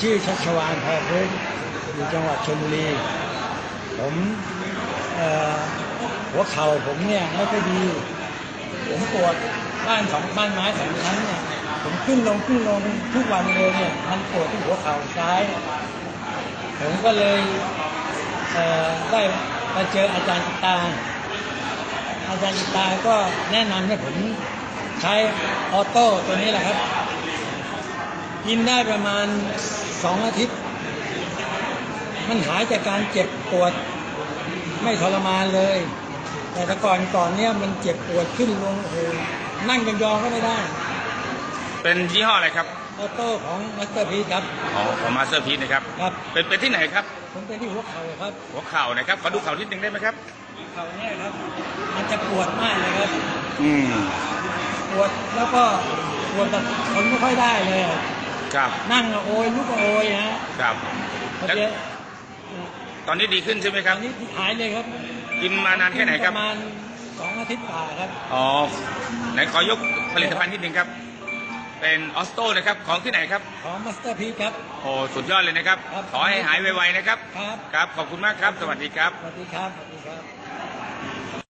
ชื่อชัชวานพอพื้นอยู่จังหวัดชลบุรี ผมเอ่อหัวเข่าผมเนี่ยไม่ค่อยดี ผมปวดบ้านสองบ้านไม้สองชั้นเนี่ยผมขึ้นลงขึ้นลงทุกวันเลยเนี่ยมันปวดที่หัวเข่าซ้าย ผมก็เลยเอ่อได้มาเจออาจารย์จิตาอาจารย์จิตตาก็แนะนำให้ผมใช้ออโต้ตัวนี้แหละครับ กินได้ประมาณ สองอาทิตย์ มันหายจากการเจ็บปวด ไม่ทรมานเลย แต่แต่ก่อนก่อนเนี้ยมันเจ็บปวดขึ้นลงโอ้โหนั่งยองๆก็ไม่ได้ เป็นยี่ห้ออะไรครับออโต้ของมัสเตอร์พีครับอ๋อของมาสเตอร์พีซนะครับครับเป็นเป็นที่ไหนครับผมเป็นที่หัวเข่าครับ หัวเข่านะครับขอดูเข่านิดนึงได้ไหมครับเข่าเนี่ยครับ มันจะปวดมากเลยครับ อืมปวดแล้วก็ปวดแบบทนไม่ค่อยได้เลยอะ ครับนั่งก็โอยลุกก็โอยนะฮะครับพอแล้วดีตอนนี้ดีขึ้นใช่ไหมคตรัอบนนี้หายเลยครับ กินมานานแค่ไหนคปรับระมาณสองอาทิตย์กว่าครับอ๋อไหนขอยกผลิตภัณฑ์นิดนึงครับ เป็นออสโตนะครับของที่ไหนครับของมัสเตอร์พีครับโอ้สุดยอดเลยนะครับครับขอให้หายไวๆนะครับครับ ครับขอบคุณมากครับ สวัสดีครับสวัสดีครับสวัสดีครับ